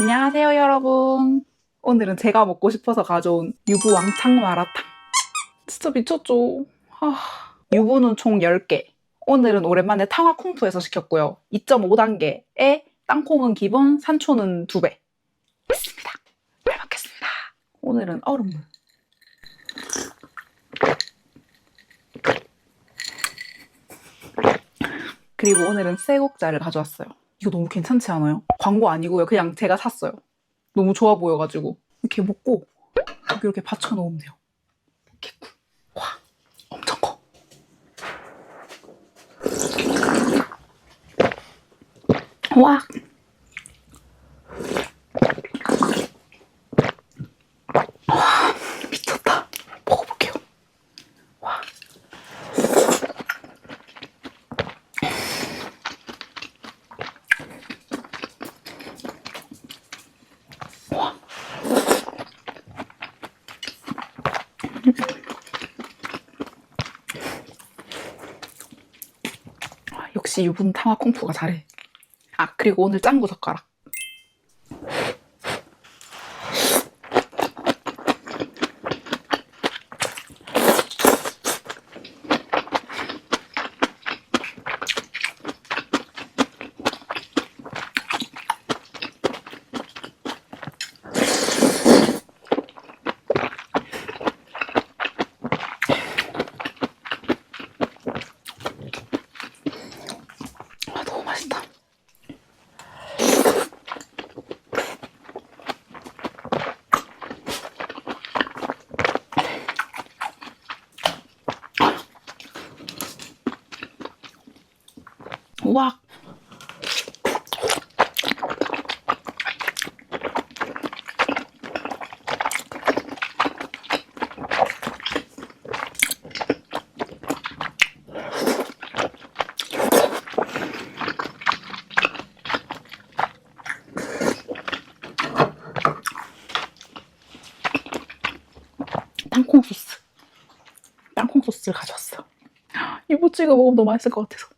안녕하세요, 여러분. 오늘은 제가 먹고 싶어서 가져온 유부 왕창 마라탕. 진짜 미쳤죠? 아, 유부는 총 10개. 오늘은 오랜만에 탕화 쿵푸에서 시켰고요. 2.5단계에 땅콩은 기본, 산초는 2배. 됐습니다. 잘 먹겠습니다. 오늘은 얼음물. 그리고 오늘은 쇠국자를 가져왔어요. 이거 너무 괜찮지 않아요? 광고 아니고요. 그냥 제가 샀어요. 너무 좋아 보여가지고. 이렇게 먹고 여기 이렇게 받쳐 놓으면 돼요. 이렇게 꾹. 와, 엄청 커. 와. 와, 미쳤다. 먹어볼게요. 와. 와. 아, 역시 유분 탕화 콩푸가 잘해. 아, 그리고 오늘 짱구 젓가락. 우와. 땅콩 소스. 땅콩 소스를 가져왔어요. 이거 찍어 먹으면 너무 맛있을 것 같아서.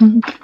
Mm-hmm.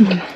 음.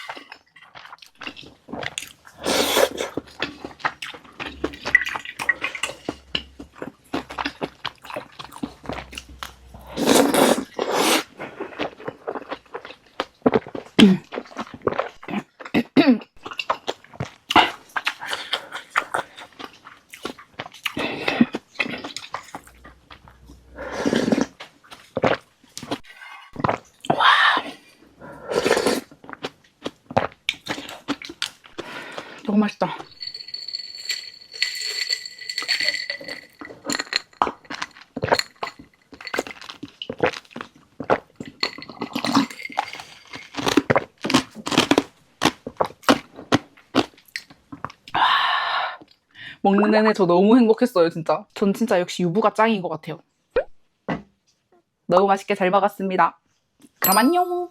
너무 맛있다. 아, 먹는 내내 저 너무 행복했어요, 진짜. 전 진짜 역시 유부가 짱인 것 같아요. 너무 맛있게 잘 먹었습니다. 그럼 안녕!